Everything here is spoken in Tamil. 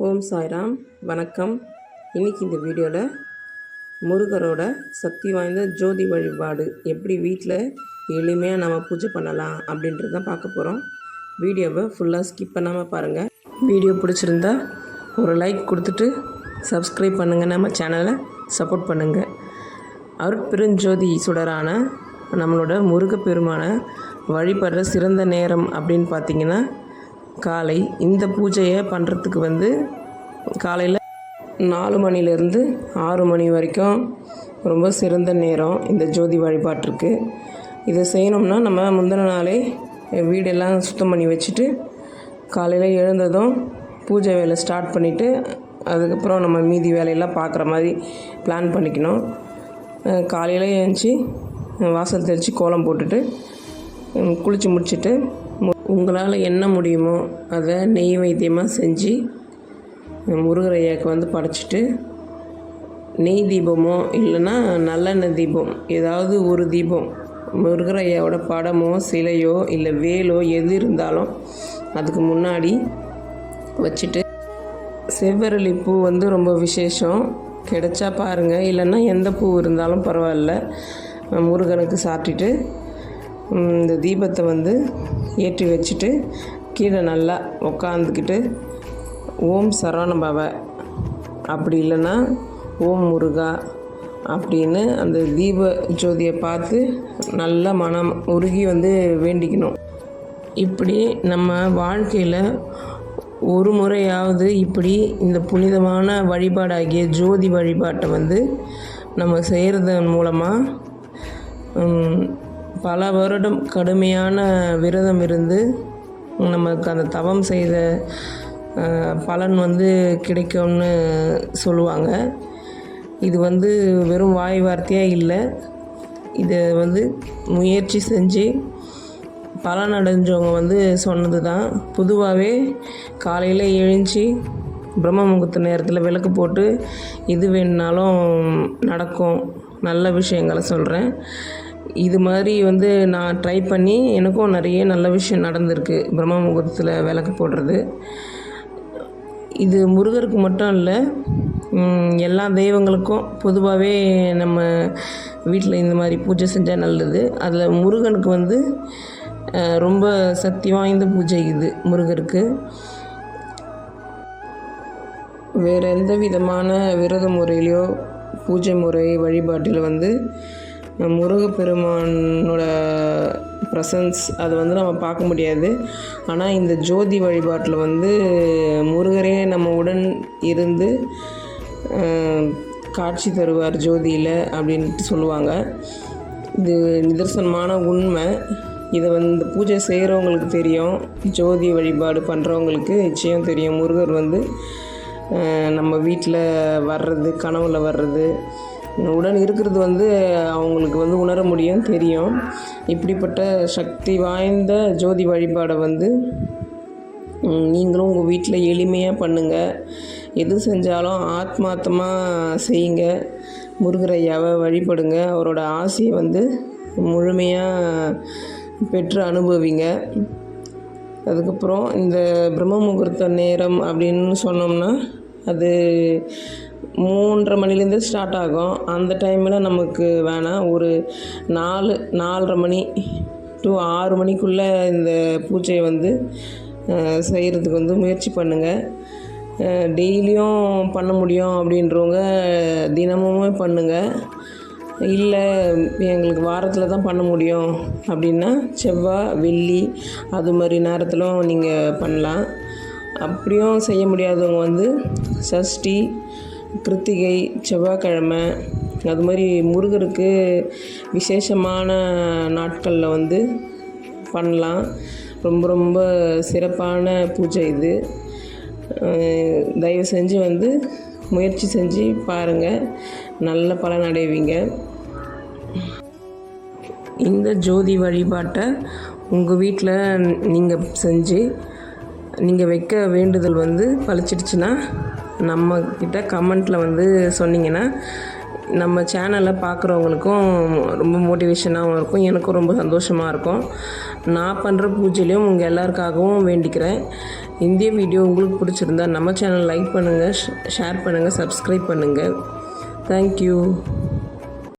ஓம் சாய்ராம். வணக்கம். இன்றைக்கி இந்த வீடியோவில் முருகரோட சக்தி வாய்ந்த ஜோதி வழிபாடு எப்படி வீட்டில் எளிமையாக நம்ம பூஜை பண்ணலாம் அப்படின்றது தான் பார்க்க போகிறோம் வீடியோவை ஃபுல்லாக ஸ்கிப் பண்ணாமல் பாருங்கள் வீடியோ பிடிச்சிருந்தா ஒரு லைக் கொடுத்துட்டு சப்ஸ்கிரைப் பண்ணுங்கள் நம்ம சேனலை சப்போர்ட் பண்ணுங்கள் அருட்பெருஞ்சோதி சுடரான நம்மளோட முருகப்பெருமான வழிபடுற சிறந்த நேரம் அப்படின்னு பார்த்தீங்கன்னா காலை இந்த பூஜையை பண்ணுறதுக்கு வந்து காலையில் நாலு மணிலேருந்து ஆறு மணி வரைக்கும் ரொம்ப சிறந்த நேரம் இந்த ஜோதி வழிபாட்டிற்கு. இதை செய்யணும்னா நம்ம முந்தின நாளே வீடெல்லாம் சுத்தம் பண்ணி வச்சுட்டு காலையில் எழுந்ததும் பூஜை வேலை ஸ்டார்ட் பண்ணிவிட்டு அதுக்கப்புறம் நம்ம மீதி வேலையெல்லாம் பார்க்குற மாதிரி பிளான் பண்ணிக்கணும். காலையில் எழுந்துச்சி வாசல் தெளித்து கோலம் போட்டுட்டு குளித்து முடிச்சுட்டு முடிச்சிட்டு உங்களால் என்ன முடியுமோ அதை நெய் வைத்தியமாக செஞ்சு உம், ஐயாவுக்கு வந்து படைச்சிட்டு நெய் தீபமோ இல்லைன்னா நல்லெண்ணெய் தீபம் ஏதாவது ஒரு தீபம் முருகரையாவோட படமோ சிலையோ இல்லை வேலோ எது இருந்தாலும் அதுக்கு முன்னாடி வச்சுட்டு செவ்வரளி பூ வந்து ரொம்ப விசேஷம். கிடைச்சா பாருங்கள் இல்லைன்னா எந்த பூ இருந்தாலும் பரவாயில்ல. முருகனுக்கு சாப்பிட்டுட்டு இந்த தீபத்தை வந்து ஏற்றி வச்சுட்டு கீழே நல்லா உக்காந்துக்கிட்டு ஓம் சரவண பவ அப்படி இல்லைன்னா ஓம் முருகா அப்படின்னு அந்த தீப ஜோதியை பார்த்து நல்லா மனம் உருகி வந்து வேண்டிக்கணும். இப்படி நம்ம வாழ்க்கையில் ஒரு முறையாவது இப்படி இந்த புனிதமான வழிபாடாகிய ஜோதி வழிபாட்டை வந்து நம்ம செய்கிறதன் மூலமாக பல வருடம் கடுமையான விரதம் இருந்து நமக்கு அந்த தவம் செய்த பலன் வந்து கிடைக்கும்னு சொல்லுவாங்க. இது வந்து வெறும் வாய் வார்த்தையாக இல்லை. இதை வந்து முயற்சி செஞ்சு பலன் அடைஞ்சவங்க வந்து சொன்னது தான் பொதுவாகவே காலையில் எழுஞ்சி பிரம்ம முகூர்த்த நேரத்தில் விளக்கு போட்டு இது வேணுனாலும் நடக்கும். நல்ல விஷயங்களை சொல்கிறேன் இது மாதிரி வந்து நான் ட்ரை பண்ணி எனக்கும் நிறைய நல்ல விஷயம் நடந்திருக்கு. பிரம்ம முகூர்த்தத்தில் விளக்கு போடுறது. இது முருகருக்கு மட்டும் இல்லை எல்லா தெய்வங்களுக்கும் பொதுவாகவே நம்ம வீட்டில் இந்த மாதிரி பூஜை செஞ்சால் நல்லது. அதில் முருகனுக்கு வந்து ரொம்ப சக்தி வாய்ந்த பூஜை இது முருகருக்கு. வேறு எந்த விதமான விரத முறையிலையோ பூஜை முறை வழிபாட்டில் வந்து முருகப்பெருமானோட ப்ரெசன்ஸ் அதை வந்து நம்ம பார்க்க முடியாது. ஆனால் இந்த ஜோதி வழிபாட்டில் வந்து முருகரே நம்ம உடன் இருந்து காட்சி தருவார் ஜோதியில் அப்படின்ட்டு சொல்லுவாங்க. இது நிதர்சனமான உண்மை. இதை வந்து பூஜை செய்கிறவங்களுக்கு தெரியும். ஜோதி வழிபாடு பண்ணுறவங்களுக்கு நிச்சயம் தெரியும். முருகர் வந்து நம்ம வீட்டில் வர்றது கனவுல வர்றது உடன் இருக்கிறது வந்து அவங்களுக்கு வந்து உணர முடியும் தெரியும். இப்படிப்பட்ட சக்தி வாய்ந்த ஜோதி வழிபாடை வந்து நீங்களும் உங்கள் வீட்டில் எளிமையாக பண்ணுங்கள் எது செஞ்சாலும் ஆத்மார்த்தமாக செய்யுங்க. முருகரையாவை வழிபடுங்க. அவரோட ஆசையை வந்து முழுமையாக பெற்று அனுபவிங்க. அதுக்கப்புறம் இந்த பிரம்ம முகூர்த்த நேரம் அப்படின்னு சொன்னோம்னா அது மூன்றரை மணிலேருந்து ஸ்டார்ட் ஆகும். அந்த டைமில் நமக்கு வேணாம் ஒரு நாலு நாலரை மணி டு ஆறு மணிக்குள்ளே இந்த பூஜையை வந்து செய்கிறதுக்கு வந்து முயற்சி பண்ணுங்கள் டெய்லியும் பண்ண முடியும் அப்படின்றவங்க தினமுமே பண்ணுங்கள் இல்லை எங்களுக்கு வாரத்தில் தான் பண்ண முடியும் அப்படின்னா செவ்வாய் வெள்ளி அது மாதிரி நேரத்திலும் நீங்கள் பண்ணலாம். அப்படியும் செய்ய முடியாதவங்க வந்து சஷ்டி கிருத்திகை செவ்வாய்க்கிழமை அது மாதிரி முருகருக்கு விசேஷமான நாட்களில் வந்து பண்ணலாம். ரொம்ப ரொம்ப சிறப்பான பூஜை இது. தயவு செஞ்சு வந்து முயற்சி செஞ்சு பாருங்கள் நல்ல பலன் அடைவீங்க. இந்த ஜோதி வழிபாட்டை உங்கள் வீட்டில் நீங்கள் செஞ்சு நீங்கள் வைக்க வேண்டுதல் வந்து பழிச்சிடுச்சுன்னா நம்மக்கிட்ட கமெண்ட்டில் வந்து சொன்னீங்கன்னா நம்ம சேனலை பார்க்குறவங்களுக்கும் ரொம்ப மோட்டிவேஷனாகவும் இருக்கும் எனக்கும் ரொம்ப சந்தோஷமாக இருக்கும். நான் பண்ணுற பூஜையிலையும் உங்கள் எல்லாருக்காகவும் வேண்டிக்கிறேன். இந்திய வீடியோ உங்களுக்கு பிடிச்சிருந்தா நம்ம சேனல் லைக் பண்ணுங்கள் ஷேர் பண்ணுங்கள் சப்ஸ்கிரைப் பண்ணுங்கள் தேங்க்யூ